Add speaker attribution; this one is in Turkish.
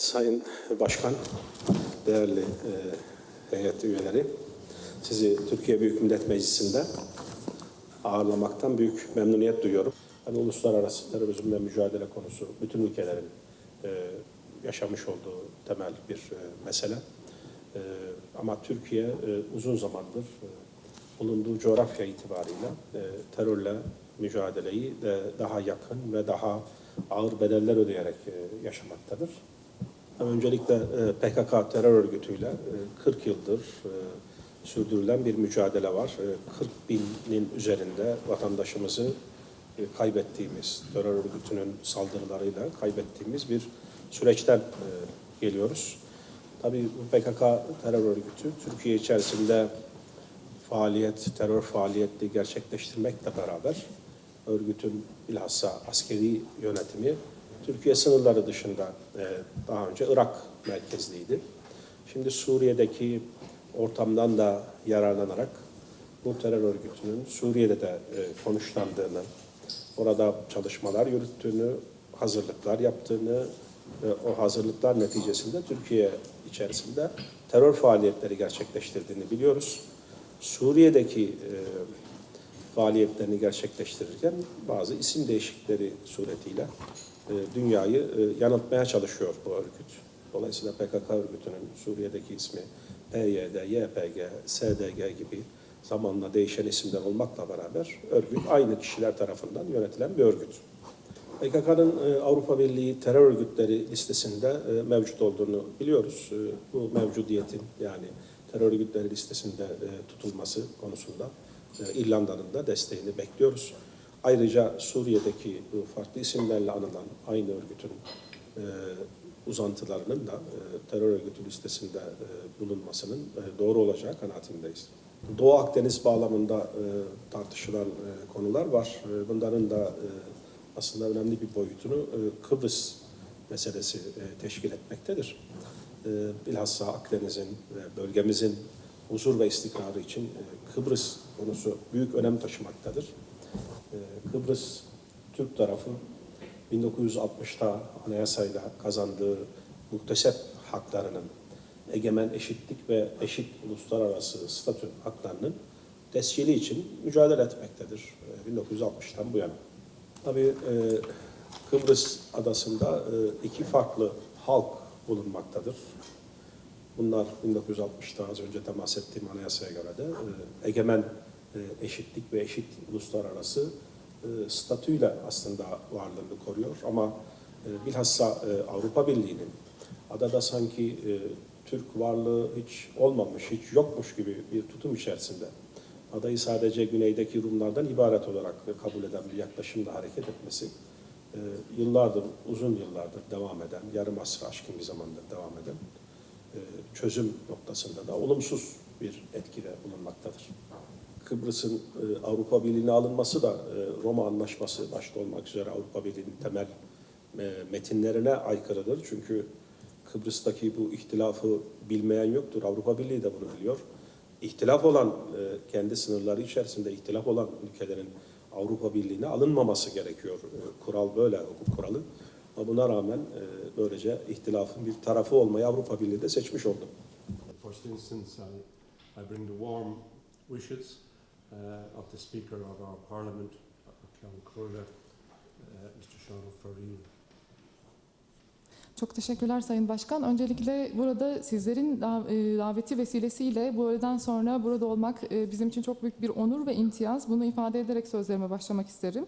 Speaker 1: Sayın Başkan, değerli e, heyet üyeleri, sizi Türkiye Büyük Millet Meclisi'nde ağırlamaktan büyük memnuniyet duyuyorum. Hani uluslararası terörizmle mücadele konusu bütün ülkelerin e, yaşamış olduğu temel bir e, mesele. E, ama Türkiye e, uzun zamandır e, bulunduğu coğrafya itibarıyla e, terörle mücadeleyi de daha yakın ve daha ağır bedeller ödeyerek e, yaşamaktadır. Öncelikle e, PKK terör örgütüyle e, 40 yıldır e, sürdürülen bir mücadele var. E, 40 binin üzerinde vatandaşımızı e, kaybettiğimiz, terör örgütünün saldırılarıyla kaybettiğimiz bir süreçten e, geliyoruz. Tabii bu PKK terör örgütü Türkiye içerisinde faaliyet, terör faaliyeti gerçekleştirmekle beraber örgütün bilhassa askeri yönetimi Türkiye sınırları dışında e, daha önce Irak merkezliydi. Şimdi Suriye'deki ortamdan da yararlanarak bu terör örgütünün Suriye'de de e, konuşlandığını, orada çalışmalar yürüttüğünü, hazırlıklar yaptığını ve o hazırlıklar neticesinde Türkiye içerisinde terör faaliyetleri gerçekleştirdiğini biliyoruz. Suriye'deki e, faaliyetlerini gerçekleştirirken bazı isim değişiklikleri suretiyle e, dünyayı e, yanıltmaya çalışıyor bu örgüt. Dolayısıyla PKK örgütünün Suriye'deki ismi PYD, YPG, SDG gibi zamanla değişen isimler olmakla beraber örgüt aynı kişiler tarafından yönetilen bir örgüt. PKK'nın e, Avrupa Birliği terör örgütleri listesinde e, mevcut olduğunu biliyoruz. E, Bu mevcudiyetin yani terör örgütleri listesinde e, tutulması konusunda İrlanda'nın da desteğini bekliyoruz. Ayrıca Suriye'deki farklı isimlerle anılan aynı örgütün e, uzantılarının da e, terör örgütü listesinde e, bulunmasının e, doğru olacağı kanaatindeyiz. Doğu Akdeniz bağlamında e, tartışılan e, konular var. E, bunların da e, aslında önemli bir boyutunu e, Kıbrıs meselesi e, teşkil etmektedir. E, bilhassa Akdeniz'in bölgemizin huzur ve istikrarı için e, Kıbrıs konusu büyük önem taşımaktadır. E, Kıbrıs Türk tarafı 1960'ta anayasayla kazandığı muhtesep haklarının egemen eşitlik ve eşit uluslararası statü haklarının tescili için mücadele etmektedir e, 1960'tan bu yana. Tabii e, Kıbrıs adasında e, iki farklı halk bulunmaktadır. Bunlar 1960'ta az önce temas ettiğim anayasaya göre de e, egemen e, eşitlik ve eşit uluslararası e, statüyle aslında varlığını koruyor. Ama e, bilhassa Avrupa Birliği'nin adada sanki Türk varlığı hiç olmamış, hiç yokmuş gibi bir tutum içerisinde adayı sadece güneydeki Rumlardan ibaret olarak kabul eden bir yaklaşımla hareket etmesi yıllardır, uzun yıllardır devam eden, yarım asrı aşkın bir zamandır devam eden çözüm noktasında da olumsuz bir etkide bulunmaktadır. Kıbrıs'ın e, Avrupa Birliği'ne alınması da e, Roma Anlaşması başta olmak üzere Avrupa Birliği'nin temel e, metinlerine aykırıdır. Çünkü Kıbrıs'taki bu ihtilafı bilmeyen yoktur. Avrupa Birliği de bunu biliyor. İhtilaf olan, e, kendi sınırları içerisinde ihtilaf olan ülkelerin Avrupa Birliği'ne alınmaması gerekiyor. E, Kural böyle, hukuk kuralı. Ama buna rağmen e, böylece ihtilafın bir tarafı olmayı Avrupa Birliği de seçmiş oldu.
Speaker 2: First instance, I, I bring the warm wishes uh, of the Speaker of our Parliament, Kurla, uh, Mr. Shano Farid.
Speaker 3: Çok teşekkürler Sayın Başkan. Öncelikle burada sizlerin e, daveti vesilesiyle bu öğleden sonra burada olmak e, bizim için çok büyük bir onur ve imtiyaz. Bunu ifade ederek sözlerime başlamak isterim.